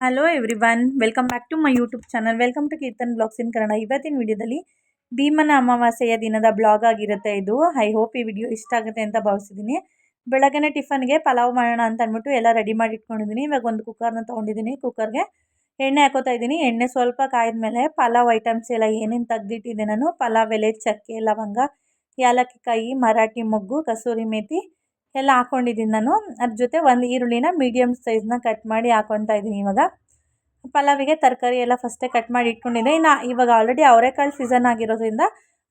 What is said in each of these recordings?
Hello everyone welcome back to my YouTube channel welcome to Keerthan blogs in Kannada ಇವತ್ತಿನ ವಿಡಿಯೋದಲ್ಲಿ ಭೀಮನ ಅಮಾವಾಸ್ಯೆಯ ದಿನದ ಬ್ಲಾಗ್ ಆಗಿರುತ್ತೆ ಇದು. ಐ ಹೋಪ್ ಈ ವಿಡಿಯೋ ಇಷ್ಟ ಆಗುತ್ತೆ ಅಂತ ಭಾವಿಸಿದ್ದೀನಿ. ಬೆಳಗ್ಗೆ ಟಿಫನ್ಗೆ ಪಲಾವ್ ಮಾಡೋಣ ಅಂತ ಅಂದ್ಬಿಟ್ಟು ಎಲ್ಲ ರೆಡಿ ಮಾಡಿ ಇಟ್ಕೊಂಡಿದ್ದೀನಿ ಇವಾಗ ಒಂದು ಕುಕ್ಕರ್ನ ತೊಗೊಂಡಿದ್ದೀನಿ. ಕುಕ್ಕರ್ಗೆ ಎಣ್ಣೆ ಹಾಕೋತಾ ಇದ್ದೀನಿ. ಎಣ್ಣೆ ಸ್ವಲ್ಪ ಕಾಯ್ದ ಮೇಲೆ ಪಲಾವ್ ಐಟಮ್ಸ್ ಎಲ್ಲ ಏನೇನು ತೆಗ್ದಿಟ್ಟಿದ್ದೆ ನಾನು. ಪಲಾವ್ ಎಲೆ, ಚಕ್ಕೆ, ಲವಂಗ, ಯಾಲಕ್ಕಿ ಕಾಯಿ, ಮರಾಠಿ ಮೊಗ್ಗು, ಕಸೂರಿ ಮೇಥಿ ಎಲ್ಲ ಹಾಕ್ಕೊಂಡಿದ್ದೀನಿ ನಾನು. ಅದ್ರ ಜೊತೆ ಒಂದು ಈರುಳ್ಳಿನ ಮೀಡಿಯಮ್ ಸೈಜ್ನ ಕಟ್ ಮಾಡಿ ಹಾಕ್ಕೊತಾ ಇದ್ದೀನಿ ಇವಾಗ. ಪಲಾವಿಗೆ ತರಕಾರಿ ಎಲ್ಲ ಫಸ್ಟೇ ಕಟ್ ಮಾಡಿ ಇಟ್ಕೊಂಡಿದ್ದೆ. ಇನ್ನು ಇವಾಗ ಆಲ್ರೆಡಿ ಅವರೆಕಾಳು ಸೀಸನ್ ಆಗಿರೋದ್ರಿಂದ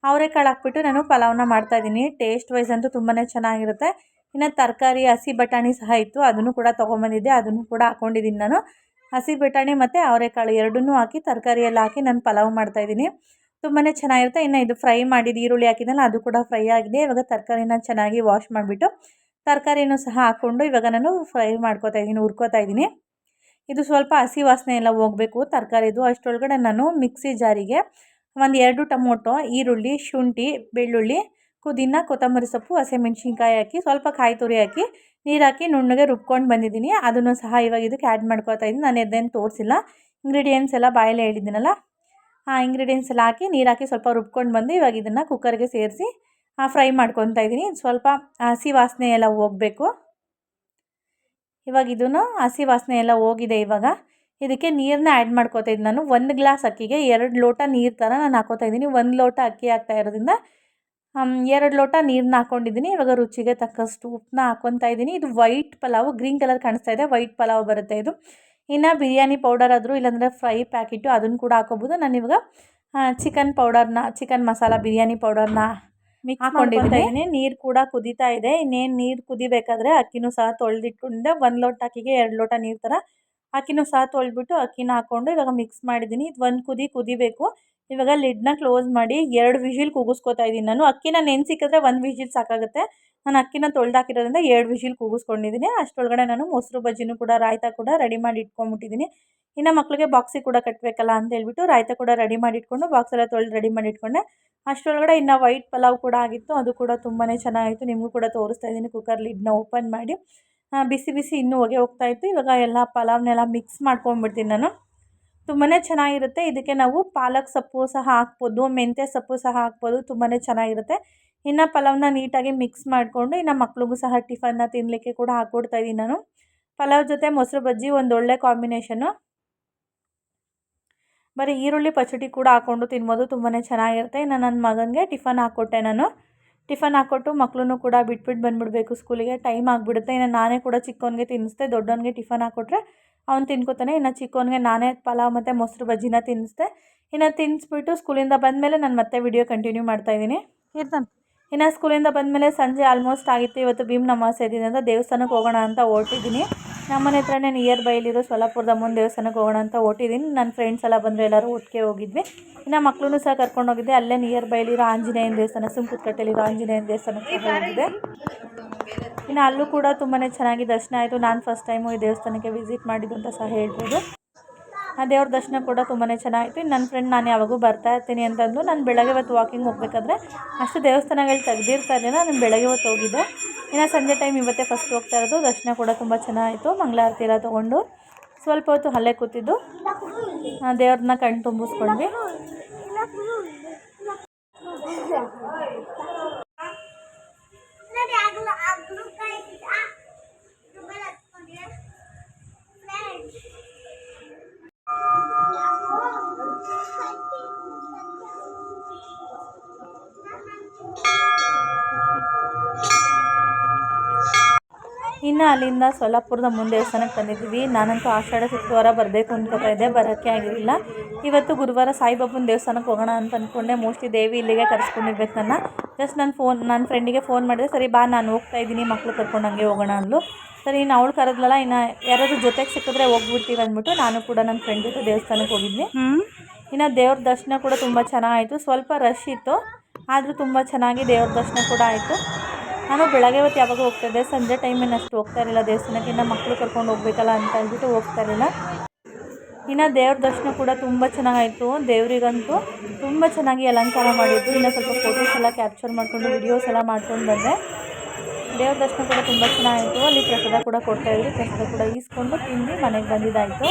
ಅವರೆಕಾಳು ಹಾಕ್ಬಿಟ್ಟು ನಾನು ಪಲಾವ್ನ ಮಾಡ್ತಾಯಿದ್ದೀನಿ ಟೇಸ್ಟ್ ವೈಸ್ ಅಂತೂ ತುಂಬಾ ಚೆನ್ನಾಗಿರುತ್ತೆ. ಇನ್ನು ತರಕಾರಿ, ಹಸಿ ಬಟಾಣಿ ಸಹ ಇತ್ತು. ಅದನ್ನು ಕೂಡ ತೊಗೊಂಬಂದಿದ್ದೆ. ಅದನ್ನು ಕೂಡ ಹಾಕ್ಕೊಂಡಿದ್ದೀನಿ ನಾನು. ಹಸಿ ಬಟಾಣಿ ಮತ್ತು ಅವರೆಕಾಳು ಎರಡನ್ನೂ ಹಾಕಿ ತರಕಾರಿ ಎಲ್ಲ ಹಾಕಿ ನಾನು ಪಲಾವ್ ಮಾಡ್ತಾಯಿದ್ದೀನಿ ತುಂಬಾ ಚೆನ್ನಾಗಿರುತ್ತೆ. ಇನ್ನು ಇದು ಫ್ರೈ ಮಾಡಿದ್ದು ಈರುಳ್ಳಿ ಹಾಕಿದ್ದಲ್ಲ ಅದು ಕೂಡ ಫ್ರೈ ಆಗಿದೆ. ಇವಾಗ ತರಕಾರಿನ ಚೆನ್ನಾಗಿ ವಾಶ್ ಮಾಡಿಬಿಟ್ಟು ತರಕಾರಿನೂ ಸಹ ಹಾಕ್ಕೊಂಡು ಇವಾಗ ನಾನು ಫ್ರೈ ಮಾಡ್ಕೋತಾ ಇದ್ದೀನಿ ಹುರ್ಕೋತಾ ಇದ್ದೀನಿ ಇದು ಸ್ವಲ್ಪ ಹಸಿ ವಾಸನೆ ಎಲ್ಲ ಹೋಗಬೇಕು ತರಕಾರಿದು. ಅಷ್ಟರೊಳಗಡೆ ನಾನು ಮಿಕ್ಸಿ ಜಾರಿಗೆ ಒಂದು ಎರಡು ಟೊಮೊಟೊ, ಈರುಳ್ಳಿ, ಶುಂಠಿ, ಬೆಳ್ಳುಳ್ಳಿ, ಪುದೀನ, ಕೊತ್ತಂಬರಿ ಸೊಪ್ಪು, ಹಸಿಮೆಣ್ಸಿನ್ಕಾಯಿ ಹಾಕಿ, ಸ್ವಲ್ಪ ಕಾಯಿ ತುರಿ ಹಾಕಿ, ನೀರು ಹಾಕಿ ನುಣ್ಣಗೆ ರುಬ್ಕೊಂಡು ಬಂದಿದ್ದೀನಿ. ಅದನ್ನು ಸಹ ಇವಾಗ ಇದಕ್ಕೆ ಆ್ಯಡ್ ಮಾಡ್ಕೊತಾ ಇದ್ದೀನಿ ನಾನು ಎದ್ದೇನು ತೋರಿಸಿಲ್ಲ. ಇಂಗ್ರೀಡಿಯೆಂಟ್ಸ್ ಎಲ್ಲ ಬಾಯಲ್ಲಿ ಹೇಳಿದ್ದೀನಲ್ಲ, ಆ ಇಂಗ್ರೀಡಿಯೆಂಟ್ಸ್ ಎಲ್ಲ ಹಾಕಿ ನೀರು ಹಾಕಿ ಸ್ವಲ್ಪ ರುಬ್ಕೊಂಡು ಬಂದು ಇವಾಗ ಇದನ್ನು ಕುಕ್ಕರ್ಗೆ ಸೇರಿಸಿ ಫ್ರೈ ಮಾಡ್ಕೊತಾ ಇದ್ದೀನಿ. ಸ್ವಲ್ಪ ಹಸಿ ವಾಸನೆ ಎಲ್ಲ ಹೋಗಬೇಕು. ಇವಾಗ ಇದನ್ನು ಹಸಿ ವಾಸನೆ ಎಲ್ಲ ಹೋಗಿದೆ ಇವಾಗ. ಇದಕ್ಕೆ ನೀರನ್ನ ಆ್ಯಡ್ ಮಾಡ್ಕೋತಾ ಇದ್ದೀನಿ ನಾನು. ಒಂದು ಗ್ಲಾಸ್ ಅಕ್ಕಿಗೆ ಎರಡು ಲೋಟ ನೀರು ಥರ ನಾನು ಹಾಕೋತಾ ಇದ್ದೀನಿ. ಒಂದು ಲೋಟ ಅಕ್ಕಿ ಹಾಕ್ತಾ ಇರೋದ್ರಿಂದ ಎರಡು ಲೋಟ ನೀರನ್ನ ಹಾಕ್ಕೊಂಡಿದ್ದೀನಿ ಇವಾಗ ರುಚಿಗೆ ತಕ್ಕಷ್ಟು ಉಪ್ಪನ್ನ ಹಾಕ್ಕೊತಾ ಇದ್ದೀನಿ. ಇದು ವೈಟ್ ಪಲಾವು ಗ್ರೀನ್ ಕಲರ್ ಕಾಣಿಸ್ತಾ ಇದೆ. ವೈಟ್ ಪಲಾವ್ ಬರುತ್ತೆ ಇದು. ಇನ್ನು ಬಿರಿಯಾನಿ ಪೌಡರ್ ಆದರೂ ಇಲ್ಲಾಂದರೆ ಫ್ರೈ ಪ್ಯಾಕೆಟು ಅದನ್ನು ಕೂಡ ಹಾಕೋಬೋದು. ನಾನು ಇವಾಗ ಚಿಕನ್ ಪೌಡರ್ನ ಚಿಕನ್ ಮಸಾಲ ಬಿರಿಯಾನಿ ಪೌಡರ್ನ ಹಾಕೊಂಡಿದ್ದೀನಿ ನೀರು ಕೂಡ ಕುದೀತಾ ಇದೆ. ಇನ್ನೇನು ನೀರು ಕುದಿಬೇಕಾದ್ರೆ ಅಕ್ಕಿನೂ ಸಹ ತೊಳೆದಿಟ್ಕೊಂಡಿದ್ದೆ. ಒಂದು ಲೋಟ ಅಕ್ಕಿಗೆ ಎರಡು ಲೋಟ ನೀರು ಥರ ಅಕ್ಕಿನೂ ಸಹ ತೊಳೆದ್ಬಿಟ್ಟು ಅಕ್ಕಿನ ಹಾಕ್ಕೊಂಡು ಇವಾಗ ಮಿಕ್ಸ್ ಮಾಡಿದ್ದೀನಿ ಇದು ಒಂದು ಕುದಿ ಕುದಿಬೇಕು. ಇವಾಗ ಲಿಡ್ನ ಕ್ಲೋಸ್ ಮಾಡಿ ಎರಡು ವಿಷಿಲ್ ಕೂಗಿಸ್ಕೊತಾ ಇದ್ದೀನಿ ನಾನು. ಅಕ್ಕಿನ ನೆನೆಸಿಕ್ಕಿದ್ರೆ ಒಂದು ವಿಷಿಲ್ ಸಾಕಾಗುತ್ತೆ. ನಾನು ಅಕ್ಕಿನ ತೊಳೆದಾಕಿರೋದ್ರಿಂದ ಎರಡು ವಿಷಿಲ್ ಕೂಗಿಸ್ಕೊಂಡಿದ್ದೀನಿ. ಅಷ್ಟರೊಳಗಡೆ ನಾನು ಮೊಸರು ಬಜ್ಜಿನೂ ಕೂಡ, ರಾಯ್ತ ಕೂಡ ರೆಡಿ ಮಾಡಿ ಇಟ್ಕೊಂಡ್ಬಿಟ್ಟಿದ್ದೀನಿ. ಇನ್ನು ಮಕ್ಕಳಿಗೆ ಬಾಕ್ಸಿಗೆ ಕೂಡ ಕಟ್ಟಬೇಕಲ್ಲ ಅಂತ ಹೇಳ್ಬಿಟ್ಟು ರಾಯ್ತ ಕೂಡ ರೆಡಿ ಮಾಡಿ ಇಟ್ಕೊಂಡು ಬಾಕ್ಸ್ ಎಲ್ಲ ತೊಳೆದು ರೆಡಿ ಮಾಡಿ ಇಟ್ಕೊಂಡೆ. ಅಷ್ಟರೊಳಗಡೆ ಇನ್ನು ವೈಟ್ ಪಲಾವ್ ಕೂಡ ಆಗಿತ್ತು. ಅದು ಕೂಡ ತುಂಬಾ ಚೆನ್ನಾಗಿತ್ತು. ನಿಮಗೂ ಕೂಡ ತೋರಿಸ್ತಾ ಇದ್ದೀನಿ. ಕುಕ್ಕರ್ ಲಿಡ್ನ ಓಪನ್ ಮಾಡಿ. ಬಿಸಿ ಬಿಸಿ ಇನ್ನೂ ಹೊಗೆ ಹೋಗ್ತಾಯಿತ್ತು ಇವಾಗ ಎಲ್ಲ ಪಲಾವ್ನೆಲ್ಲ ಮಿಕ್ಸ್ ಮಾಡ್ಕೊಂಡ್ಬಿಡ್ತೀನಿ ನಾನು. ತುಂಬಾ ಚೆನ್ನಾಗಿರುತ್ತೆ. ಇದಕ್ಕೆ ನಾವು ಪಾಲಕ್ ಸೊಪ್ಪು ಸಹ ಹಾಕ್ಬೋದು, ಮೆಂತ್ಯ ಸೊಪ್ಪು ಸಹ ಹಾಕ್ಬೋದು ತುಂಬಾ ಚೆನ್ನಾಗಿರುತ್ತೆ. ಇನ್ನು ಪಲಾವ್ನ ನೀಟಾಗಿ ಮಿಕ್ಸ್ ಮಾಡಿಕೊಂಡು ಇನ್ನು ಮಕ್ಳಿಗೂ ಸಹ ಟಿಫನ್ನ ತಿನ್ನಲಿಕ್ಕೆ ಕೂಡ ಹಾಕ್ಕೊಡ್ತಾ ಇದ್ದೀನಿ ನಾನು. ಪಲಾವ್ ಜೊತೆ ಮೊಸರು ಬಜ್ಜಿ ಒಂದು ಒಳ್ಳೆ ಕಾಂಬಿನೇಷನ್ನು ಬರೀ ಈರುಳ್ಳಿ ಪಚಡಿ ಕೂಡ ಹಾಕ್ಕೊಂಡು ತಿನ್ಬೋದು ತುಂಬಾ ಚೆನ್ನಾಗಿರುತ್ತೆ. ಇನ್ನು ನನ್ನ ಮಗನಿಗೆ ಟಿಫನ್ ಹಾಕ್ಕೊಟ್ಟೆ ನಾನು. ಟಿಫನ್ ಹಾಕ್ಕೊಟ್ಟು ಮಕ್ಳು ಕೂಡ ಬಿಟ್ಬಿಟ್ಟು ಬಂದುಬಿಡ್ಬೇಕು ಸ್ಕೂಲಿಗೆ. ಟೈಮ್ ಆಗಿಬಿಡುತ್ತೆ. ಇನ್ನು ನಾನೇ ಕೂಡ ಚಿಕ್ಕವನಿಗೆ ತಿನ್ನಿಸ್ದೆ, ದೊಡ್ಡವನಿಗೆ ಟಿಫನ್ ಹಾಕ್ಕೊಟ್ರೆ ಅವ್ನು ತಿನ್ಕೋತಾನೆ ಇನ್ನು ಚಿಕ್ಕವನಿಗೆ ನಾನೇ ಪಲಾವ್ ಮತ್ತು ಮೊಸರು ಬಜ್ಜಿನ ತಿನ್ನಿಸ್ದೆ ಇನ್ನು ತಿನ್ನಿಸ್ಬಿಟ್ಟು ಸ್ಕೂಲಿಂದ ಬಂದಮೇಲೆ ನಾನು ಮತ್ತೆ ವಿಡಿಯೋ ಕಂಟಿನ್ಯೂ ಮಾಡ್ತಾಯಿದ್ದೀನಿ ಇರ್ತಾನೆ. ಇನ್ನು ಸ್ಕೂಲಿಂದ ಬಂದಮೇಲೆ ಸಂಜೆ ಆಲ್ಮೋಸ್ಟ್ ಆಗಿತ್ತು ಇವತ್ತು ಭೀಮ್ ನಮಾಸೆ ದಿನ ಅಂತ ದೇವಸ್ಥಾನಕ್ಕೆ ಹೋಗೋಣ ಅಂತ ಹೊರಟಿದ್ದೀನಿ. ನಮ್ಮನೆ ಹತ್ರನೇ ನಿಯರ್ ಬೈಲಿರೋ ಸೊಲ್ಲಾಪುರದ ಮುಂದೆ ದೇವಸ್ಥಾನಕ್ಕೆ ಹೋಗೋಣ ಅಂತ ಹೊಟ್ಟಿದ್ದೀನಿ ನನ್ನ ಫ್ರೆಂಡ್ಸ್ ಎಲ್ಲ ಬಂದರೆ, ಎಲ್ಲರೂ ಒಟ್ಟಿಗೆ ಹೋಗಿದ್ವಿ. ಇನ್ನು ಮಕ್ಕಳೂ ಸಹ ಕರ್ಕೊಂಡು ಹೋಗಿದ್ದೆ. ಅಲ್ಲೇ ನಿಯರ್ ಬೈಲಿರೋ ಆಂಜನೇಯನ ದೇವಸ್ಥಾನ ಸುಂಕುತ್ಕಟ್ಟೆಲಿರೋ ಆಂಜನೇಯನ ದೇವಸ್ಥಾನಕ್ಕೆ ಹೋಗಿದ್ದೆ. ಇನ್ನು ಅಲ್ಲೂ ಕೂಡ ತುಂಬಾ ಚೆನ್ನಾಗಿ ದರ್ಶನ ಆಯಿತು. ನಾನು ಫಸ್ಟ್ ಟೈಮು ಈ ದೇವಸ್ಥಾನಕ್ಕೆ ವಿಸಿಟ್ ಮಾಡಿದ್ದು ಅಂತ ಸಹ ಹೇಳ್ಬೋದು. ಆ ದೇವ್ರ ದರ್ಶನ ಕೂಡ ತುಂಬಾ ಚೆನ್ನಾಗಿತ್ತು ನನ್ನ ಫ್ರೆಂಡ್ ನಾನು ಯಾವಾಗೂ ಬರ್ತಾ ಇರ್ತೀನಿ ಅಂತಂದು ನಾನು ಬೆಳಗ್ಗೆ ಹೊತ್ತು ವಾಕಿಂಗ್ ಹೋಗ್ಬೇಕಾದ್ರೆ ಅಷ್ಟು ದೇವಸ್ಥಾನಗಳು ತೆಗೆದಿರ್ತಾ ಇರಲಿಲ್ಲ, ನಾನು ಬೆಳಗ್ಗೆ ಹೊತ್ತು ಹೋಗಿದ್ದೆ. ಇನ್ನು ಸಂಜೆ ಟೈಮ್ ಇವತ್ತೇ ಫಸ್ಟ್ ಹೋಗ್ತಾ ಇರೋದು, ದರ್ಶನ ಕೂಡ ತುಂಬ ಚೆನ್ನಾಗಿತ್ತು ಮಂಗಳಾರತಿ ಎಲ್ಲ ತೊಗೊಂಡು ಸ್ವಲ್ಪ ಹೊತ್ತು ಹಲ್ಲೆ ಕೂತಿದ್ದು ದೇವ್ರನ್ನ ಕಣ್ಣು ತುಂಬಿಸ್ಕೊಂಡ್ವಿ. ಅಲ್ಲಿಂದ ಸೊಲ್ಲಾಪುರದ ಮುಂದೆ ದೇವಸ್ಥಾನಕ್ಕೆ ಬಂದಿದ್ವಿ. ನಾನಂತೂ ಆಷಾಢ ಶುಕ್ರವಾರ ಬರಬೇಕು ಅಂದ್ಕೊತಾ ಇದ್ದೆ. ಬರೋಕ್ಕೆ ಆಗಿರಲಿಲ್ಲ. ಇವತ್ತು ಗುರುವಾರ ಸಾಯಿಬಾಬನ ದೇವಸ್ಥಾನಕ್ಕೆ ಹೋಗೋಣ ಅಂತ ಅಂದ್ಕೊಂಡೆ ಮೋಸ್ಟ್ಲಿ ದೇವಿ ಇಲ್ಲಿಗೆ ಕರೆಸ್ಕೊಂಡಿರ್ಬೇಕು ನನ್ನ. ಜಸ್ಟ್ ನನ್ನ ಫೋನ್ ನನ್ನ ಫ್ರೆಂಡಿಗೆ ಫೋನ್ ಮಾಡಿದೆ. ಸರಿ ಬಾ ನಾನು ಹೋಗ್ತಾ ಇದ್ದೀನಿ. ಮಕ್ಳು ಕರ್ಕೊಂಡು ಹಂಗೆ ಹೋಗೋಣ ಅಂದ್ಲು. ಸರಿ ಇನ್ನು ಅವಳು ಕರೆದ್ಲಲ್ಲ ಇನ್ನು ಯಾರಾದರೂ ಜೊತೆಗೆ ಸಿಕ್ಕಿದ್ರೆ ಹೋಗ್ಬಿಡ್ತೀವಿ ಅಂದ್ಬಿಟ್ಟು ನಾನು ಕೂಡ ನನ್ನ ಫ್ರೆಂಡ್ ಜೊತೆ ದೇವಸ್ಥಾನಕ್ಕೆ ಹೋಗಿದ್ವಿ ಇನ್ನು ದೇವ್ರ ದರ್ಶನ ಕೂಡ ತುಂಬ ಚೆನ್ನಾಗಾಯಿತು ಸ್ವಲ್ಪ ರಶ್ ಇತ್ತು. ಆದರೂ ತುಂಬ ಚೆನ್ನಾಗಿ ದೇವ್ರ ದರ್ಶನ ಕೂಡ ಆಯಿತು. ನಾನು ಬೆಳಗ್ಗೆ ಹೊತ್ತು ಯಾವಾಗ ಹೋಗ್ತಾಯಿದ್ದೆ ಸಂಜೆ ಟೈಮ್ ಅಷ್ಟು ಹೋಗ್ತಾ ಇರಲಿಲ್ಲ. ದೇವಸ್ಥಾನಕ್ಕೆ ಇನ್ನು ಮಕ್ಕಳು ಕರ್ಕೊಂಡು ಹೋಗ್ಬೇಕಲ್ಲ ಅಂತ ಅಂದ್ಬಿಟ್ಟು ಹೋಗ್ತಾ ಇರಲಿಲ್ಲ. ಇನ್ನು ದೇವ್ರ ದರ್ಶನ ಕೂಡ ತುಂಬ ಚೆನ್ನಾಗಾಯಿತು. ದೇವರಿಗಂತೂ ತುಂಬ ಚೆನ್ನಾಗಿ ಅಲಂಕಾರ ಮಾಡಿದ್ದು ಇನ್ನು ಸ್ವಲ್ಪ ಫೋಟೋಸ್ ಎಲ್ಲ ಕ್ಯಾಪ್ಚರ್ ಮಾಡಿಕೊಂಡು ವಿಡಿಯೋಸ್ ಎಲ್ಲ ಮಾಡ್ಕೊಂಡು ಬಂದೆ. ದೇವ್ರ ದರ್ಶನ ಕೂಡ ತುಂಬ ಚೆನ್ನಾಗಿತ್ತು ಅಲ್ಲಿ ಪ್ರಸಾದ ಕೂಡ ಕೊಡ್ತಾಯಿದ್ರು ಪ್ರಸಾದ ಕೂಡ ಈಸ್ಕೊಂಡು ತಿಂದು ಮನೆಗೆ ಬಂದಿದ್ದಾಯಿತು.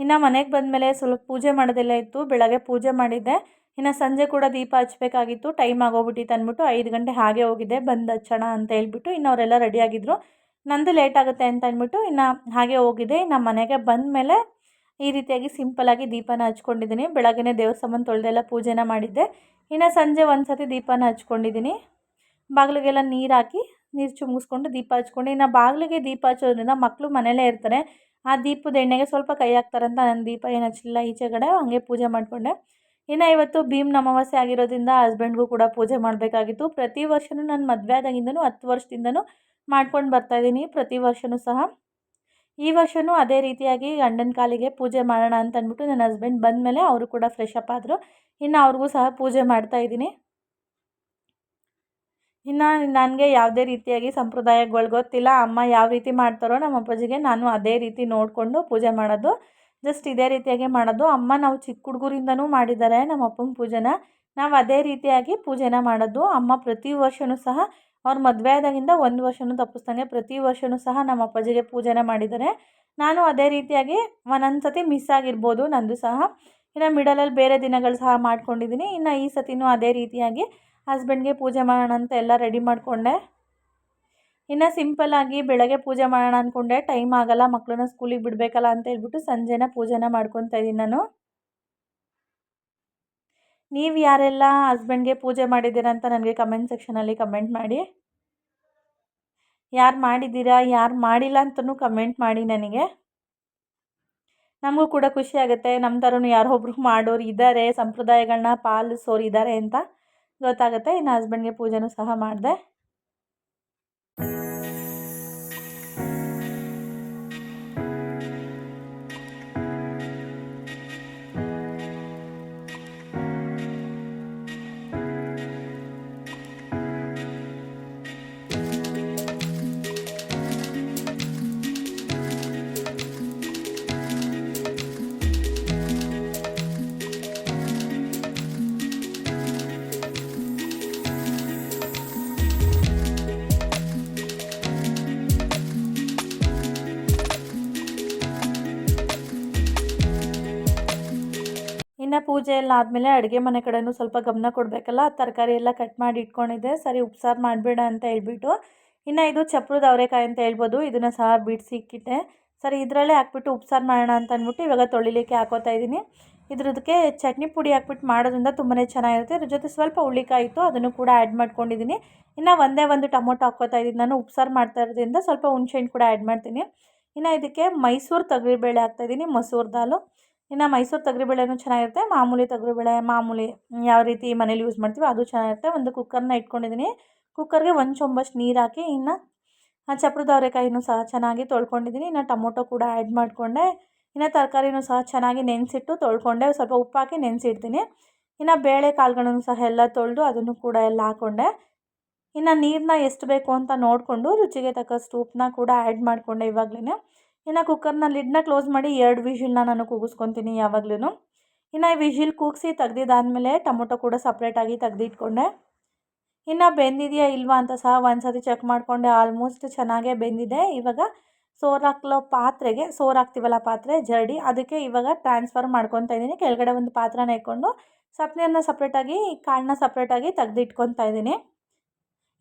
ಇನ್ನು ಮನೆಗೆ ಬಂದಮೇಲೆ ಸ್ವಲ್ಪ ಪೂಜೆ ಮಾಡೋದೆಲ್ಲ ಇತ್ತು. ಬೆಳಗ್ಗೆ ಪೂಜೆ ಮಾಡಿದ್ದೆ. ಇನ್ನು ಸಂಜೆ ಕೂಡ ದೀಪ ಹಚ್ಬೇಕಾಗಿತ್ತು. ಟೈಮ್ ಆಗೋಗ್ಬಿಟ್ಟಿತ್ತು ಅಂದ್ಬಿಟ್ಟು ಐದು ಗಂಟೆ ಹಾಗೆ ಹೋಗಿದ್ದೆ ಬಂದು ಹಚ್ಚೋಣ ಅಂತ ಹೇಳ್ಬಿಟ್ಟು ಇನ್ನು ಅವರೆಲ್ಲ ರೆಡಿಯಾಗಿದ್ದರು ನಂದು ಲೇಟ್ ಆಗುತ್ತೆ ಅಂತ ಅಂದ್ಬಿಟ್ಟು ಇನ್ನು ಹಾಗೆ ಹೋಗಿದ್ದೆ ಇನ್ನು ಮನೆಗೆ ಬಂದಮೇಲೆ ಈ ರೀತಿಯಾಗಿ ಸಿಂಪಲಾಗಿ ದೀಪನ ಹಚ್ಕೊಂಡಿದ್ದೀನಿ. ಬೆಳಗ್ಗೆ ದೇವ್ರ ಸಾಮಾನು ತೊಳೆದೆಲ್ಲ ಪೂಜೆನ ಮಾಡಿದ್ದೆ. ಇನ್ನು ಸಂಜೆ ಒಂದು ಸತಿ ದೀಪನ ಹಚ್ಕೊಂಡಿದ್ದೀನಿ. ಬಾಗಿಲಿಗೆಲ್ಲ ನೀರು ಹಾಕಿ ನೀರು ಚುಮ್ಗಿಸ್ಕೊಂಡು ದೀಪ ಹಚ್ಕೊಂಡು ಇನ್ನು ಬಾಗಿಲಿಗೆ ದೀಪ ಹಚ್ಚೋದ್ರಿಂದ ಮಕ್ಕಳು ಮನೆಯಲ್ಲೇ ಇರ್ತಾರೆ. ಆ ದೀಪದ ಎಣ್ಣೆಗೆ ಸ್ವಲ್ಪ ಕೈ ಹಾಕ್ತಾರಂತ. ನಾನು ದೀಪ ಏನು ಹಚ್ಚಲಿಲ್ಲ ಈಚೆಗಡೆ. ಹಾಗೆ ಪೂಜೆ ಮಾಡಿಕೊಂಡೆ. ಇನ್ನು ಇವತ್ತು ಭೀಮ್ ಅಮಾವಾಸ್ಯೆ ಆಗಿರೋದ್ರಿಂದ ಹಸ್ಬೆಂಡ್ಗೂ ಕೂಡ ಪೂಜೆ ಮಾಡಬೇಕಾಗಿತ್ತು. ಪ್ರತಿ ವರ್ಷವೂ ನಾನು ಮದುವೆ ಆದಾಗಿಂದನೂ ಹತ್ತು ವರ್ಷದಿಂದನೂ ಮಾಡ್ಕೊಂಡು ಬರ್ತಾಯಿದ್ದೀನಿ ಪ್ರತಿ ವರ್ಷವೂ ಸಹ. ಈ ವರ್ಷವೂ ಅದೇ ರೀತಿಯಾಗಿ ಗಂಡನ ಕಾಲಿಗೆ ಪೂಜೆ ಮಾಡೋಣ ಅಂತ ಅಂದ್ಬಿಟ್ಟು ನನ್ನ ಹಸ್ಬೆಂಡ್ ಬಂದಮೇಲೆ ಅವರು ಕೂಡ ಫ್ರೆಶ್ ಅಪ್ ಆದರು. ಇನ್ನು ಅವ್ರಿಗೂ ಸಹ ಪೂಜೆ ಮಾಡ್ತಾಯಿದ್ದೀನಿ ಇನ್ನು ನನಗೆ ಯಾವುದೇ ರೀತಿಯಾಗಿ ಸಂಪ್ರದಾಯಗಳು ಗೊತ್ತಿಲ್ಲ, ಅಮ್ಮ ಯಾವ ರೀತಿ ಮಾಡ್ತಾರೋ ನಮ್ಮ ಅಪ್ಪಾಜಿಗೆ ನಾನು ಅದೇ ರೀತಿ ನೋಡಿಕೊಂಡು ಪೂಜೆ ಮಾಡೋದು. ಜಸ್ಟ್ ಇದೇ ರೀತಿಯಾಗಿ ಮಾಡೋದು. ಅಮ್ಮ ನಾವು ಚಿಕ್ಕ ಹುಡುಗರಿಂದನೂ ಮಾಡಿದ್ದಾರೆ ನಮ್ಮ ಅಪ್ಪನ ಪೂಜೆನ. ನಾವು ಅದೇ ರೀತಿಯಾಗಿ ಪೂಜೆನ ಮಾಡೋದು. ಅಮ್ಮ ಪ್ರತಿ ವರ್ಷವೂ ಸಹ ಅವ್ರ ಮದುವೆ ಆದಾಗಿಂದ ಒಂದು ವರ್ಷವೂ ತಪ್ಪಿಸ್ದಂಗೆ ಪ್ರತಿ ವರ್ಷವೂ ಸಹ ನಮ್ಮ ಅಪ್ಪಾಜಿಗೆ ಪೂಜೆನ ಮಾಡಿದ್ದಾರೆ. ನಾನು ಅದೇ ರೀತಿಯಾಗಿ ಒಂದೊಂದು ಸತಿ ಮಿಸ್ ಆಗಿರ್ಬೋದು ನಂದು ಸಹ. ಇನ್ನು ಮಿಡಲಲ್ಲಿ ಬೇರೆ ದಿನಗಳು ಸಹ ಮಾಡ್ಕೊಂಡಿದ್ದೀನಿ ಇನ್ನು ಈ ಸತಿನೂ ಅದೇ ರೀತಿಯಾಗಿ ಹಸ್ಬೆಂಡ್ಗೆ ಪೂಜೆ ಮಾಡೋಣ ಅಂತ ಎಲ್ಲ ರೆಡಿ ಮಾಡಿಕೊಂಡೆ. ಇನ್ನು ಸಿಂಪಲ್ಲಾಗಿ ಬೆಳಗ್ಗೆ ಪೂಜೆ ಮಾಡೋಣ ಅಂದ್ಕೊಂಡೆ ಟೈಮ್ ಆಗೋಲ್ಲ ಮಕ್ಕಳನ್ನ ಸ್ಕೂಲಿಗೆ ಬಿಡಬೇಕಲ್ಲ ಅಂತ ಹೇಳ್ಬಿಟ್ಟು ಸಂಜೆನ ಪೂಜೆನ ಮಾಡ್ಕೊತಾ ಇದ್ದೀನಿ ನಾನು. ನೀವು ಯಾರೆಲ್ಲ ಹಸ್ಬೆಂಡ್ಗೆ ಪೂಜೆ ಮಾಡಿದ್ದೀರಾ ಅಂತ ನನಗೆ ಕಮೆಂಟ್ ಸೆಕ್ಷನಲ್ಲಿ ಕಮೆಂಟ್ ಮಾಡಿ. ಯಾರು ಮಾಡಿದ್ದೀರಾ, ಯಾರು ಮಾಡಿಲ್ಲ ಅಂತಲೂ ಕಮೆಂಟ್ ಮಾಡಿ ನನಗೆ. ನಮಗೂ ಕೂಡ ಖುಷಿ ಆಗುತ್ತೆ ನಮ್ಮ ಥರನೂ ಯಾರೋ ಒಬ್ರು ಮಾಡೋರು ಇದ್ದಾರೆ ಸಂಪ್ರದಾಯಗಳನ್ನ ಪಾಲಿಸೋರು ಇದ್ದಾರೆ ಅಂತ ಗೊತ್ತಾಗುತ್ತೆ, ಇನ್ನು ಹಸ್ಬೆಂಡ್ಗೆ ಪೂಜೆನೂ ಸಹ ಮಾಡಿದೆ. ಇನ್ನು ಪೂಜೆ ಎಲ್ಲ ಆದಮೇಲೆ ಅಡುಗೆ ಮನೆ ಕಡೆಯೂ ಸ್ವಲ್ಪ ಗಮನ ಕೊಡಬೇಕಲ್ಲ, ತರಕಾರಿ ಎಲ್ಲ ಕಟ್ ಮಾಡಿ ಇಟ್ಕೊಂಡಿದ್ದೆ. ಸರಿ, ಉಪ್ಸಾರು ಮಾಡಬೇಡ ಅಂತ ಹೇಳ್ಬಿಟ್ಟು, ಇನ್ನು ಇದು ಚಪ್ರದ ಅವರೆಕಾಯಿ ಅಂತ ಹೇಳ್ಬೋದು, ಇದನ್ನು ಸಹ ಬಿಡಿಸಿ ಇಕ್ಕಿಟ್ಟೆ. ಸರಿ, ಇದರಲ್ಲೇ ಹಾಕ್ಬಿಟ್ಟು ಉಪ್ಸಾರು ಮಾಡೋಣ ಅಂತ ಅಂದ್ಬಿಟ್ಟು ಇವಾಗ ತೊಳಿಲಿಕ್ಕೆ ಹಾಕೋತಾ ಇದ್ದೀನಿ. ಇದ್ರದಕ್ಕೆ ಚಟ್ನಿ ಪುಡಿ ಹಾಕ್ಬಿಟ್ಟು ಮಾಡೋದ್ರಿಂದ ತುಂಬಾ ಚೆನ್ನಾಗಿರುತ್ತೆ. ಇದ್ರ ಜೊತೆ ಸ್ವಲ್ಪ ಹುಳ್ಳಿಕಾಯಿ ಇತ್ತು, ಅದನ್ನು ಕೂಡ ಆ್ಯಡ್ ಮಾಡ್ಕೊಂಡಿದ್ದೀನಿ. ಇನ್ನು ಒಂದೇ ಒಂದು ಟೊಮೊಟೊ ಹಾಕೋತಾ ಇದ್ದೀನಿ. ನಾನು ಉಪ್ಸಾರು ಮಾಡ್ತಾ ಇರೋದ್ರಿಂದ ಸ್ವಲ್ಪ ಹುಣ್ಸೆಹಣ್ಣು ಕೂಡ ಆ್ಯಡ್ ಮಾಡ್ತೀನಿ. ಇನ್ನು ಇದಕ್ಕೆ ಮೈಸೂರು ತೊಗರಿಬೇಳೆ ಹಾಕ್ತಾಯಿದ್ದೀನಿ ಮಸೂರು ದಾಲು. ಇನ್ನು ಮೈಸೂರು ತೊಗರಿಬೇಳೆನೂ ಚೆನ್ನಾಗಿರುತ್ತೆ. ಮಾಮೂಲಿ ತೊಗರಿಬೇಳೆ, ಮಾಮೂಲಿ ಯಾವ ರೀತಿ ಮನೇಲಿ ಯೂಸ್ ಮಾಡ್ತೀವಿ ಅದು ಚೆನ್ನಾಗಿರುತ್ತೆ. ಒಂದು ಕುಕ್ಕರ್ನ ಇಟ್ಕೊಂಡಿದ್ದೀನಿ ಕುಕ್ಕರ್ಗೆ ಒಂದು ಚೊಂಬಷ್ಟು ನೀರು ಹಾಕಿ ಇನ್ನು ಚಪ್ರದ ಅವರೆಕಾಯಿನೂ ಸಹ ಚೆನ್ನಾಗಿ ತೊಳ್ಕೊಂಡಿದ್ದೀನಿ ಇನ್ನು ಟೊಮೊಟೊ ಕೂಡ ಆ್ಯಡ್ ಮಾಡಿಕೊಂಡೆ. ಇನ್ನು ತರಕಾರಿನೂ ಸಹ ಚೆನ್ನಾಗಿ ನೆನೆಸಿಟ್ಟು ತೊಳ್ಕೊಂಡೆ. ಸ್ವಲ್ಪ ಉಪ್ಪು ಹಾಕಿ ನೆನೆಸಿಡ್ತೀನಿ. ಇನ್ನು ಬೇಳೆ ಕಾಳುಗಳನ್ನು ಸಹ ಎಲ್ಲ ತೊಳೆದು ಅದನ್ನು ಕೂಡ ಎಲ್ಲ ಹಾಕ್ಕೊಂಡೆ ಇನ್ನು ನೀರನ್ನ ಎಷ್ಟು ಬೇಕು ಅಂತ ನೋಡಿಕೊಂಡು ರುಚಿಗೆ ತಕ್ಕಷ್ಟು ಉಪ್ಪನ್ನ ಕೂಡ ಆ್ಯಡ್ ಮಾಡಿಕೊಂಡೆ ಇವಾಗಲೇ ಇನ್ನು ಕುಕ್ಕರ್ನ ಲಿಡ್ನ ಕ್ಲೋಸ್ ಮಾಡಿ ಎರಡು ವಿಷಿಲ್ನ ನಾನು ಕೂಗಿಸ್ಕೊತೀನಿ ಯಾವಾಗಲೂ ಇನ್ನು ಈ ವಿಷಿಲ್ ಕೂಗಿಸಿ ತೆಗ್ದಿದ್ದಾದಮೇಲೆ ಟೊಮೊಟೊ ಕೂಡ ಸಪ್ರೇಟಾಗಿ ತೆಗ್ದಿಟ್ಕೊಂಡೆ. ಇನ್ನು ಬೆಂದಿದೆಯಾ ಇಲ್ವಾ ಅಂತ ಸಹ ಒಂದು ಸತಿ ಚೆಕ್ ಮಾಡಿಕೊಂಡೆ ಆಲ್ಮೋಸ್ಟ್ ಚೆನ್ನಾಗೇ ಬೆಂದಿದೆ. ಇವಾಗ ಸೋರಾಕ್ಲೋ ಪಾತ್ರೆಗೆ ಸೋರ್ ಹಾಕ್ತೀವಲ್ಲ ಪಾತ್ರೆ, ಜರಡಿ, ಅದಕ್ಕೆ ಇವಾಗ ಟ್ರಾನ್ಸ್ಫರ್ ಮಾಡ್ಕೊತಾ ಇದ್ದೀನಿ. ಕೆಳಗಡೆ ಒಂದು ಪಾತ್ರನ ಇಟ್ಕೊಂಡು ಸಪ್ನೀರನ್ನ ಸಪ್ರೇಟಾಗಿ ಕಾಳನ್ನ ಸಪ್ರೇಟಾಗಿ ತೆಗ್ದಿಟ್ಕೊತಾ ಇದ್ದೀನಿ.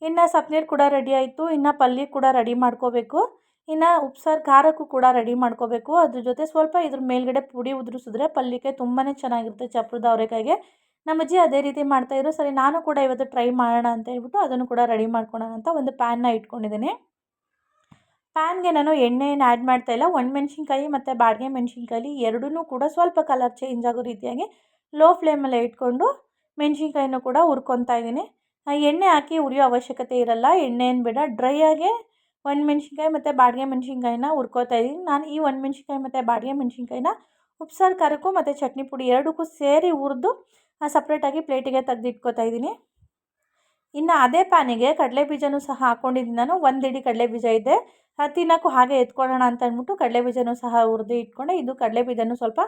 ಇನ್ನು ಸಪ್ನೀರು ಕೂಡ ರೆಡಿ ಆಯಿತು. ಇನ್ನು ಪಲ್ಯ ಕೂಡ ರೆಡಿ ಮಾಡ್ಕೋಬೇಕು. ಇನ್ನು ಉಪ್ಸಾರು, ಖಾರಕ್ಕೂ ಕೂಡ ರೆಡಿ ಮಾಡ್ಕೋಬೇಕು. ಅದ್ರ ಜೊತೆ ಸ್ವಲ್ಪ ಇದ್ರ ಮೇಲ್ಗಡೆ ಪುಡಿ ಉದುರಿಸಿದ್ರೆ ಪಲ್ಯಕ್ಕೆ ತುಂಬಾ ಚೆನ್ನಾಗಿರುತ್ತೆ ಚಪ್ರದ ಅವರೆಕಾಯಿಗೆ. ನಮ್ಮ ಅಜ್ಜಿ ಅದೇ ರೀತಿ ಮಾಡ್ತಾಯಿದ್ರು ಸರಿ, ನಾನು ಕೂಡ ಇವತ್ತು ಟ್ರೈ ಮಾಡೋಣ ಅಂತ ಹೇಳ್ಬಿಟ್ಟು ಅದನ್ನು ಕೂಡ ರೆಡಿ ಮಾಡ್ಕೊಳ್ಳೋಣ ಅಂತ ಒಂದು ಪ್ಯಾನ್ನ ಇಟ್ಕೊಂಡಿದ್ದೀನಿ. ಪ್ಯಾನ್ಗೆ ನಾನು ಎಣ್ಣೆಯನ್ನು ಆ್ಯಡ್ ಮಾಡ್ತಾಯಿಲ್ಲ ಒಣಮೆಣ್ಸಿನ್ಕಾಯಿ ಮತ್ತು ಬಾಡಿಗೆ ಮೆಣಸಿನ್ಕಾಯಿ ಎರಡೂ ಕೂಡ ಸ್ವಲ್ಪ ಕಲರ್ ಚೇಂಜ್ ಆಗೋ ರೀತಿಯಾಗಿ ಲೋ ಫ್ಲೇಮಲ್ಲೇ ಇಟ್ಕೊಂಡು ಮೆಣಸಿನ್ಕಾಯಿನೂ ಕೂಡ ಹುರ್ಕೊತಾ ಇದ್ದೀನಿ. ಎಣ್ಣೆ ಹಾಕಿ ಉರಿಯೋ ಅವಶ್ಯಕತೆ ಇರಲ್ಲ. ಎಣ್ಣೆ ಏನು ಬೇಡ ಡ್ರೈ ಆಗೇ ಒಣಮೆಣ್ಸಿನ್ಕಾಯಿ ಮತ್ತು ಬಾಡಿಗೆ ಮೆಣ್ಸಿನ್ಕಾಯಿನ ಹುರ್ಕೋತಾ ಇದ್ದೀನಿ ನಾನು ಈ ಒಣಮೆಣ್ಸಿನ್ಕಾಯಿ ಮತ್ತು ಬಾಡಿಗೆ ಮೆಣ್ಸಿನ್ಕಾಯಿನ ಉಪ್ಸಾರು ಖಾರಕ್ಕೂ ಮತ್ತು ಚಟ್ನಿ ಪುಡಿ ಎರಡಕ್ಕೂ ಸೇರಿ ಹುರಿದು ಸಪ್ರೇಟಾಗಿ ಪ್ಲೇಟಿಗೆ ತೆಗೆದಿಟ್ಕೋತಾ ಇದ್ದೀನಿ ಇನ್ನು ಅದೇ ಪ್ಯಾನಿಗೆ ಕಡಲೆ ಬೀಜನೂ ಸಹ ಹಾಕ್ಕೊಂಡಿದ್ದೀನಿ ನಾನು. ಒಂದು ಇಡೀ ಕಡಲೆ ಬೀಜ ಇದೆ ತಿನ್ನೋಕ್ಕೂ ಹಾಗೆ ಎತ್ಕೊಳ್ಳೋಣ ಅಂತ ಅಂದ್ಬಿಟ್ಟು ಕಡಲೆಬೀಜನೂ ಸಹ ಹುರಿದು ಇಟ್ಕೊಂಡೆ. ಇದು ಕಡಲೆಬೀಜನೂ ಸ್ವಲ್ಪ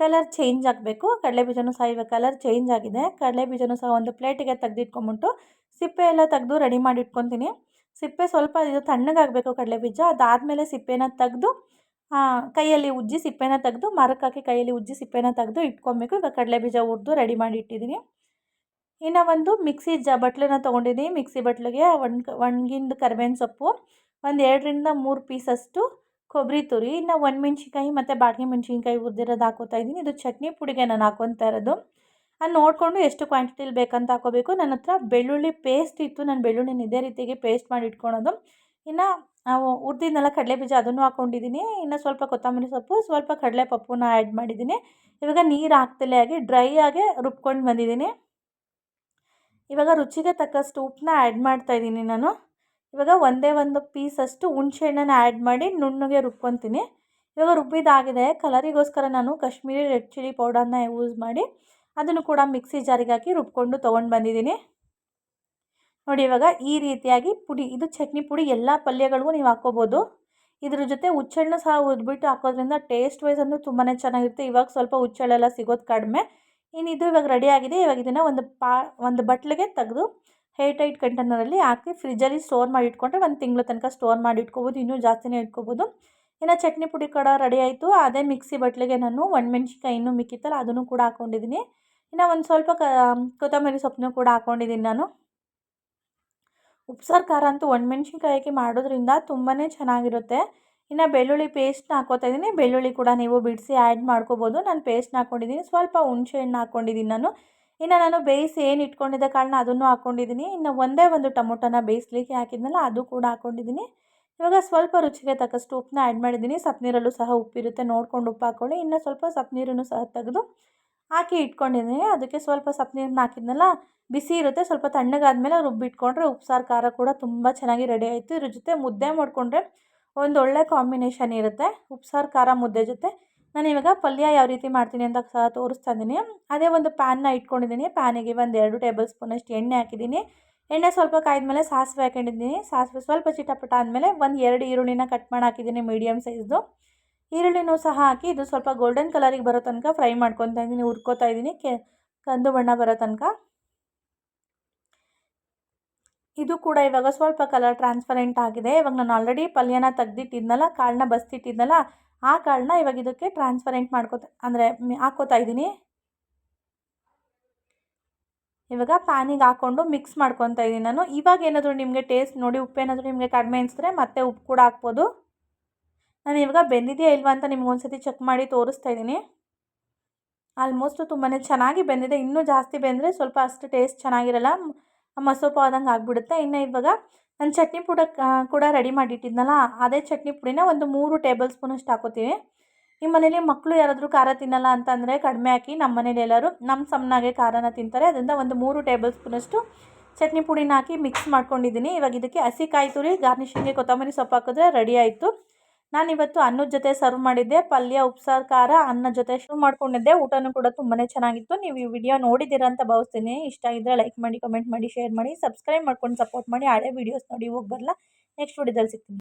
ಕಲರ್ ಚೇಂಜ್ ಆಗಬೇಕು. ಕಡಲೆಬೀಜನೂ ಸಹ ಇವಾಗ ಕಲರ್ ಚೇಂಜ್ ಆಗಿದೆ. ಕಡಲೆಬೀಜನೂ ಸಹ ಒಂದು ಪ್ಲೇಟಿಗೆ ತೆಗೆದಿಟ್ಕೊಂಬಿಟ್ಟು ಸಿಪ್ಪೆ ಎಲ್ಲ ತೆಗೆದು ರೆಡಿ ಮಾಡಿ ಇಟ್ಕೊತೀನಿ. ಸಿಪ್ಪೆ ಸ್ವಲ್ಪ ಇದು ತಣ್ಣಗಾಗಬೇಕು ಕಡಲೆಬೀಜ ಅದಾದಮೇಲೆ ಸಿಪ್ಪೆನ ತೆಗೆದು ಕೈಯಲ್ಲಿ ಉಜ್ಜಿ ಸಿಪ್ಪೆನ ತೆಗೆದು ಮರಕ್ಕೆ ಕೈಯಲ್ಲಿ ಉಜ್ಜಿ ಸಿಪ್ಪೆನ ತೆಗೆದು ಇಟ್ಕೊಬೇಕು. ಇವಾಗ ಕಡಲೆಬೀಜ ಹುರಿದು ರೆಡಿ ಮಾಡಿ ಇಟ್ಟಿದ್ದೀನಿ. ಇನ್ನು ಒಂದು ಮಿಕ್ಸಿ ಜ, ಬಟ್ಲನ್ನ ತೊಗೊಂಡಿದ್ದೀನಿ. ಮಿಕ್ಸಿ ಬಟ್ಲಿಗೆ ಒಣ್, ಒಣಗಿಂದು ಕರಿಬೇವಿನ ಸೊಪ್ಪು, ಒಂದು ಎರಡರಿಂದ ಮೂರು ಪೀಸಷ್ಟು ಕೊಬ್ಬರಿ ತುರಿ, ಇನ್ನು ಒಣಮೆಣ್ಸಿನ್ಕಾಯಿ ಮತ್ತು ಬಾಡಿಗೆ ಮೆಣ್ಸಿನ್ಕಾಯಿ ಹುರಿದಿರೋದು ಹಾಕೋತಾ ಇದ್ದೀನಿ. ಇದು ಚಟ್ನಿ ಪುಡಿಗೆ ನಾನು ಹಾಕೊತಾ ಇರೋದು. ಅದು ನೋಡಿಕೊಂಡು ಎಷ್ಟು ಕ್ವಾಂಟಿಟಿಲಿ ಬೇಕಂತ ಹಾಕೋಬೇಕು. ನನ್ನ ಹತ್ರ ಬೆಳ್ಳುಳ್ಳಿ ಪೇಸ್ಟ್ ಇತ್ತು. ನಾನು ಬೆಳ್ಳುಳ್ಳಿನ ಇದೇ ರೀತಿಗೆ ಪೇಸ್ಟ್ ಮಾಡಿ ಇಟ್ಕೊಳೋದು. ಇನ್ನು ಹುರಿದಿದ್ನೆಲ್ಲ ಕಡಲೆ ಬೀಜ ಅದನ್ನು ಹಾಕ್ಕೊಂಡಿದ್ದೀನಿ ಇನ್ನು ಸ್ವಲ್ಪ ಕೊತ್ತಂಬರಿ ಸೊಪ್ಪು, ಸ್ವಲ್ಪ ಕಡಲೆ ಪಪ್ಪುನ ಆ್ಯಡ್ ಮಾಡಿದ್ದೀನಿ. ಇವಾಗ ನೀರು ಹಾಕ್ತಲೇ ಆಗಿ ಡ್ರೈ ಆಗಿ ರುಬ್ಕೊಂಡು ಬಂದಿದ್ದೀನಿ. ಇವಾಗ ರುಚಿಗೆ ತಕ್ಕಷ್ಟು ಉಪ್ಪನ್ನ ಆ್ಯಡ್ ಮಾಡ್ತಾಯಿದ್ದೀನಿ ನಾನು. ಇವಾಗ ಒಂದೇ ಒಂದು ಪೀಸಷ್ಟು ಹುಣ್ಸೆಹಣ್ಣನ್ನು ಆ್ಯಡ್ ಮಾಡಿ ನುಣ್ಣಗೆ ರುಬ್ಕೊತೀನಿ. ಇವಾಗ ರುಬ್ಬಿದಾಗಿದೆ. ಕಲರಿಗೋಸ್ಕರ ನಾನು ಕಾಶ್ಮೀರಿ ರೆಡ್ ಚಿಲ್ಲಿ ಪೌಡರ್ನ ಯೂಸ್ ಮಾಡಿ ಅದನ್ನು ಕೂಡ ಮಿಕ್ಸಿ ಜಾರಿಗೆ ಹಾಕಿ ರುಬ್ಕೊಂಡು ತೊಗೊಂಡು ಬಂದಿದ್ದೀನಿ. ನೋಡಿ ಇವಾಗ ಈ ರೀತಿಯಾಗಿ ಪುಡಿ, ಇದು ಚಟ್ನಿ ಪುಡಿ ಎಲ್ಲ ಪಲ್ಯಗಳಿಗೂ ನೀವು ಹಾಕ್ಕೋಬೋದು. ಇದ್ರ ಜೊತೆ ಹುಚ್ಚೆಣ್ಣು ಸಹ ಉದ್ಬಿಟ್ಟು ಹಾಕೋದ್ರಿಂದ ಟೇಸ್ಟ್ ವೈಸ್ ಅಂದರೆ ತುಂಬಾ ಚೆನ್ನಾಗಿರುತ್ತೆ. ಇವಾಗ ಸ್ವಲ್ಪ ಹುಚ್ಚೆಳ್ಳೆಲ್ಲ ಸಿಗೋದು ಕಡಿಮೆ. ಇನ್ನಿದು ಇವಾಗ ರೆಡಿ ಆಗಿದೆ. ಇವಾಗ ಇದನ್ನು ಒಂದು ಪಾ, ಒಂದು ಬಟ್ಲಿಗೆ ತೆಗೆದು ಏರ್ಟೈಟ್ ಟೈಟ್ ಕಂಟೈನರಲ್ಲಿ ಹಾಕಿ ಫ್ರಿಜ್ಜಲ್ಲಿ ಸ್ಟೋರ್ ಮಾಡಿ ಇಟ್ಕೊಂಡ್ರೆ ಒಂದು ತಿಂಗಳ ತನಕ ಸ್ಟೋರ್ ಮಾಡಿ ಇಟ್ಕೋಬೋದು. ಇನ್ನೂ ಜಾಸ್ತಿನೇ ಇಟ್ಕೋಬೋದು. ಇನ್ನು ಚಟ್ನಿ ಪುಡಿ ಕೂಡ ರೆಡಿ ಆಯಿತು. ಅದೇ ಮಿಕ್ಸಿ ಬಟ್ಲಿಗೆ ನಾನು ಒಣಮೆಣ್ಸಿನ್ಕಾಯಿ ಇನ್ನೂ ಮಿಕ್ಕಿತ್ತಲ್ಲ, ಅದನ್ನು ಕೂಡ ಹಾಕ್ಕೊಂಡಿದ್ದೀನಿ ಇನ್ನು ಒಂದು ಸ್ವಲ್ಪ ಕೊತ್ತಂಬರಿ ಸೊಪ್ಪನ್ನು ಕೂಡ ಹಾಕ್ಕೊಂಡಿದ್ದೀನಿ ನಾನು. ಉಪ್ಸಾರು ಖಾರ ಅಂತೂ ಒಣಮೆಣ್ಸಿನ್ಕಾಯಿ ಮಾಡೋದ್ರಿಂದ ತುಂಬಾ ಚೆನ್ನಾಗಿರುತ್ತೆ. ಇನ್ನು ಬೆಳ್ಳುಳ್ಳಿ ಪೇಸ್ಟ್ನ ಹಾಕೋತಾ ಇದ್ದೀನಿ. ಬೆಳ್ಳುಳ್ಳಿ ಕೂಡ ನೀವು ಬಿಡಿಸಿ ಆ್ಯಡ್ ಮಾಡ್ಕೋಬೋದು. ನಾನು ಪೇಸ್ಟ್ನ ಹಾಕ್ಕೊಂಡಿದ್ದೀನಿ ಸ್ವಲ್ಪ ಹುಣಸೆ ಹಣ್ಣು ಹಾಕ್ಕೊಂಡಿದ್ದೀನಿ ನಾನು. ಇನ್ನು ನಾನು ಬೇಯಿಸಿ ಏನು ಇಟ್ಕೊಂಡಿದ್ದೆ ಕಾರಣ ಅದನ್ನು ಹಾಕ್ಕೊಂಡಿದ್ದೀನಿ ಇನ್ನು ಒಂದೇ ಒಂದು ಟೊಮೊಟೊನ ಬೇಯಿಸ್ಲಿಕ್ಕೆ ಹಾಕಿದ್ನಲ್ಲ, ಅದು ಕೂಡ ಹಾಕ್ಕೊಂಡಿದ್ದೀನಿ ಇವಾಗ ಸ್ವಲ್ಪ ರುಚಿಗೆ ತಕ್ಕಷ್ಟು ಉಪ್ಪನ್ನ ಆ್ಯಡ್ ಮಾಡಿದ್ದೀನಿ. ಸಪ್ಪನೀರಲ್ಲೂ ಸಹ ಉಪ್ಪಿರುತ್ತೆ ನೋಡ್ಕೊಂಡು ಉಪ್ಪು ಹಾಕ್ಕೊಳ್ಳಿ ಇನ್ನು ಸ್ವಲ್ಪ ಸಪ್ಪನೀರನ್ನು ಸಹ ತೆಗೆದು ಹಾಕಿ ಇಟ್ಕೊಂಡಿದ್ದೀನಿ. ಅದಕ್ಕೆ ಸ್ವಲ್ಪ ಸಪ್ಪನೀರನ್ನ ಹಾಕಿದ್ನಲ್ಲ, ಬಿಸಿ ಇರುತ್ತೆ. ಸ್ವಲ್ಪ ತಣ್ಣಗಾದ್ಮೇಲೆ ರುಬ್ಬಿಟ್ಕೊಂಡ್ರೆ ಉಪ್ಸಾರು ಖಾರ ಕೂಡ ತುಂಬ ಚೆನ್ನಾಗಿ ರೆಡಿ ಆಯಿತು. ಇದ್ರ ಜೊತೆ ಮುದ್ದೆ ಮಾಡಿಕೊಂಡ್ರೆ ಒಂದು ಒಳ್ಳೆ ಕಾಂಬಿನೇಷನ್ ಇರುತ್ತೆ. ಉಪ್ಸಾರು ಖಾರ, ಮುದ್ದೆ ಜೊತೆ. ನಾನು ಇವಾಗ ಪಲ್ಯ ಯಾವ ರೀತಿ ಮಾಡ್ತೀನಿ ಅಂತ ಸಹ ತೋರಿಸ್ತಾ ಇದ್ದೀನಿ. ಅದೇ ಒಂದು ಪ್ಯಾನ್ನ ಇಟ್ಕೊಂಡಿದ್ದೀನಿ. ಪ್ಯಾನಿಗೆ ಒಂದು ಎರಡು ಟೇಬಲ್ ಸ್ಪೂನಷ್ಟು ಎಣ್ಣೆ ಹಾಕಿದ್ದೀನಿ. ಎಣ್ಣೆ ಸ್ವಲ್ಪ ಕಾಯ್ದಮೇಲೆ ಸಾಸಿವೆ ಹಾಕೊಂಡಿದ್ದೀನಿ. ಸಾಸಿವೆ ಸ್ವಲ್ಪ ಚಿಟಪಟ ಆದಮೇಲೆ ಒಂದು ಎರಡು ಈರುಳ್ಳಿನ ಕಟ್ ಮಾಡಿ ಹಾಕಿದ್ದೀನಿ ಮೀಡಿಯಮ್ ಸೈಜ್ದು ಈರುಳ್ಳಿನೂ ಸಹ ಹಾಕಿ ಇದು ಸ್ವಲ್ಪ ಗೋಲ್ಡನ್ ಕಲರಿಗೆ ಬರೋ ತನಕ ಫ್ರೈ ಮಾಡ್ಕೊತಾ ಇದ್ದೀನಿ, ಹುರ್ಕೋತಾ ಇದ್ದೀನಿ, ಕೆ ಕಂದು ಬಣ್ಣ ಬರೋ ತನಕ. ಇದು ಕೂಡ ಇವಾಗ ಸ್ವಲ್ಪ ಕಲರ್ ಟ್ರಾನ್ಸ್ಪರೆಂಟ್ ಆಗಿದೆ. ಇವಾಗ ನಾನು ಆಲ್ರೆಡಿ ಪಲ್ಯನ ತೆಗ್ದಿಟ್ಟಿದ್ನಲ್ಲ, ಕಾಳನ್ನ ಬಸ್ತಿಟ್ಟಿದ್ನಲ್ಲ, ಆ ಕಾಳನ್ನ ಇವಾಗ ಇದಕ್ಕೆ ಟ್ರಾನ್ಸ್ಪರೆಂಟ್ ಮಾಡ್ಕೋತ ಅಂದರೆ ಹಾಕ್ಕೋತಾ ಇದ್ದೀನಿ. ಇವಾಗ ಪ್ಯಾನಿಗೆ ಹಾಕ್ಕೊಂಡು ಮಿಕ್ಸ್ ಮಾಡ್ಕೊತಾ ಇದ್ದೀನಿ ನಾನು. ಇವಾಗ ಏನಾದರೂ ನಿಮಗೆ ಟೇಸ್ಟ್ ನೋಡಿ ಉಪ್ಪೇನಾದರೂ ನಿಮಗೆ ಕಡಿಮೆ ಅನಿಸಿದ್ರೆ ಮತ್ತೆ ಉಪ್ಪು ಕೂಡ ಹಾಕ್ಬೋದು. ನಾನು ಇವಾಗ ಬೆಂದಿದೆಯಾ ಇಲ್ವಾ ಅಂತ ನಿಮ್ಗೆ ಒಂದು ಸತಿ ಚೆಕ್ ಮಾಡಿ ತೋರಿಸ್ತಾ ಇದ್ದೀನಿ ಆಲ್ಮೋಸ್ಟು ತುಂಬಾ ಚೆನ್ನಾಗಿ ಬೆಂದಿದೆ. ಇನ್ನೂ ಜಾಸ್ತಿ ಬೆಂದರೆ ಸ್ವಲ್ಪ ಅಷ್ಟು ಟೇಸ್ಟ್ ಚೆನ್ನಾಗಿರಲ್ಲ. ಮಸೋಪ ಆದಂಗೆ ಆಗಿಬಿಡುತ್ತೆ. ಇನ್ನು ಇವಾಗ ನಾನು ಚಟ್ನಿ ಪುಡ ಕೂಡ ರೆಡಿ ಮಾಡಿಟ್ಟಿದ್ನಲ್ಲ, ಅದೇ ಚಟ್ನಿ ಪುಡಿನ ಒಂದು ಮೂರು ಟೇಬಲ್ ಸ್ಪೂನಷ್ಟು ಹಾಕೋತೀವಿ. ನಿಮ್ಮ ಮನೇಲಿ ಮಕ್ಕಳು ಯಾರಾದರೂ ಖಾರ ತಿನ್ನಲ್ಲ ಅಂತಂದರೆ ಕಡಿಮೆ ಹಾಕಿ ನಮ್ಮ ಮನೇಲಿ ಎಲ್ಲರೂ ನಮ್ಮ ಸಮನಾಗೆ ಖಾರನ ತಿಂತಾರೆ. ಅದರಿಂದ ಒಂದು ಮೂರು ಟೇಬಲ್ ಸ್ಪೂನಷ್ಟು ಚಟ್ನಿ ಪುಡಿನ ಹಾಕಿ ಮಿಕ್ಸ್ ಮಾಡ್ಕೊಂಡಿದ್ದೀನಿ. ಇವಾಗ ಇದಕ್ಕೆ ಹಸಿ ಕಾಯಿ ತುರಿ ಗಾರ್ನಿಷಿಂಗ್ಗೆ ಕೊತ್ತಂಬರಿ ಸೊಪ್ಪು ಹಾಕಿದ್ರೆ ರೆಡಿ ಆಯಿತು. ನಾನಿವತ್ತು ಅನ್ನದ ಜೊತೆ ಸರ್ವ್ ಮಾಡಿದ್ದೆ. ಪಲ್ಯ, ಉಪ್ಸಾರು, ಖಾರ ಅನ್ನ ಜೊತೆ ಶುರು ಮಾಡ್ಕೊಂಡಿದ್ದೆ. ಊಟನೂ ಕೂಡ ತುಂಬಾ ಚೆನ್ನಾಗಿತ್ತು. ನೀವು ಈ ವಿಡಿಯೋ ನೋಡಿದ್ದೀರ ಅಂತ ಭಾವಿಸ್ತೀನಿ. ಇಷ್ಟ ಆಗಿದ್ದರೆ ಲೈಕ್ ಮಾಡಿ ಕಮೆಂಟ್ ಮಾಡಿ ಶೇರ್ ಮಾಡಿ ಸಬ್ಸ್ಕ್ರೈಬ್ ಮಾಡ್ಕೊಂಡು ಸಪೋರ್ಟ್ ಮಾಡಿ. ಹಳೆ ವೀಡಿಯೋಸ್ ನೋಡಿ ಹೋಗಿ ಬರಲ್ಲ ನೆಕ್ಸ್ಟ್ ವಿಡಿಯೋದಲ್ಲಿ ಸಿಗ್ತೀನಿ.